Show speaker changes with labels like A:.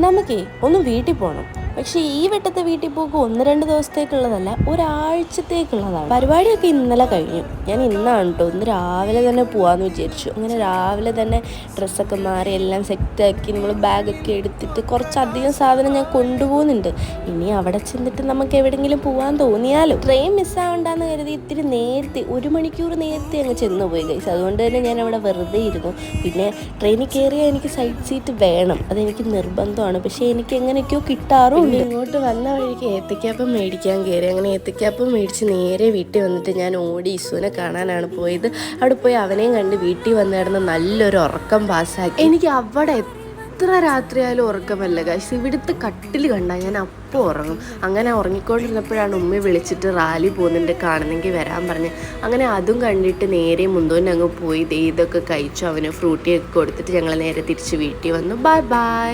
A: നമുക്കേ ഒന്ന് വീട്ടിൽ പോകണം പക്ഷേ ഈ വെട്ടത്തെ വീട്ടിൽ പോക്ക് ഒന്ന് രണ്ട് ദിവസത്തേക്കുള്ളതല്ല ഒരാഴ്ചത്തേക്കുള്ളതാണ്. പരിപാടിയൊക്കെ ഇന്നലെ കഴിഞ്ഞു. ഞാൻ ഇന്നാണ് കേട്ടോ ഇന്ന് രാവിലെ തന്നെ പോവാന്ന് വിചാരിച്ചു. അങ്ങനെ രാവിലെ തന്നെ ഡ്രസ്സൊക്കെ മാറി എല്ലാം സെറ്റാക്കി നമ്മൾ ബാഗൊക്കെ എടുത്തിട്ട് കുറച്ചധികം സാധനം ഞാൻ കൊണ്ടുപോകുന്നുണ്ട്. ഇനി അവിടെ ചെന്നിട്ട് നമുക്ക് എവിടെയെങ്കിലും പോകാൻ തോന്നിയാലോ? ട്രെയിൻ മിസ്സാവണ്ടെന്ന് കരുതി ഇത്തിരി നേരത്തെ ഒരു മണിക്കൂർ നേരത്തെ അങ്ങ് ചെന്ന് പോയി ഗൈസ് അതുകൊണ്ട് തന്നെ ഞാൻ അവിടെ വെറുതെ ഇരുന്നു. പിന്നെ ട്രെയിനിൽ കയറിയാൽ എനിക്ക് സൈഡ് സീറ്റ് വേണം. അതെനിക്ക് നിർബന്ധമാണ്. പക്ഷേ എനിക്ക് എങ്ങനെയൊക്കെയോ കിട്ടാറും ഉണ്ട് ഇങ്ങോട്ട് വന്ന വഴിക്ക് ഏത്തക്കാപ്പം മേടിക്കാൻ കയറി. അങ്ങനെ ഏത്തക്കാപ്പം മേടിച്ച് നേരെ വീട്ടിൽ വന്നിട്ട് ഞാൻ ഓടി ഇസുവിനെ കാണാനാണ് പോയത്. അവിടെ പോയി അവനെയും കണ്ട് വീട്ടിൽ വന്ന് കിടന്ന് നല്ലൊരു ഉറക്കം പാസ്സാക്കി. എനിക്ക് അവിടെ എത്ര രാത്രിയായാലും ഉറക്കമല്ല കാശ് ഇവിടുത്തെ കട്ടിൽ കണ്ടാൽ ഞാൻ അപ്പോൾ ഉറങ്ങും. അങ്ങനെ ഉറങ്ങിക്കൊണ്ടിരുന്നപ്പോഴാണ് ഉമ്മ വിളിച്ചിട്ട് റാലി പോകുന്നുണ്ട് കാണുന്നെങ്കിൽ വരാൻ പറഞ്ഞ്. അങ്ങനെ അതും കണ്ടിട്ട് നേരെ മുന്തോന്റെ അങ്ങ് പോയി. ഇതൊക്കെ കഴിച്ചു. അവന് ഫ്രൂട്ടിയൊക്കെ കൊടുത്തിട്ട് ഞങ്ങൾ നേരെ തിരിച്ച് വീട്ടിൽ വന്നു. Bye bye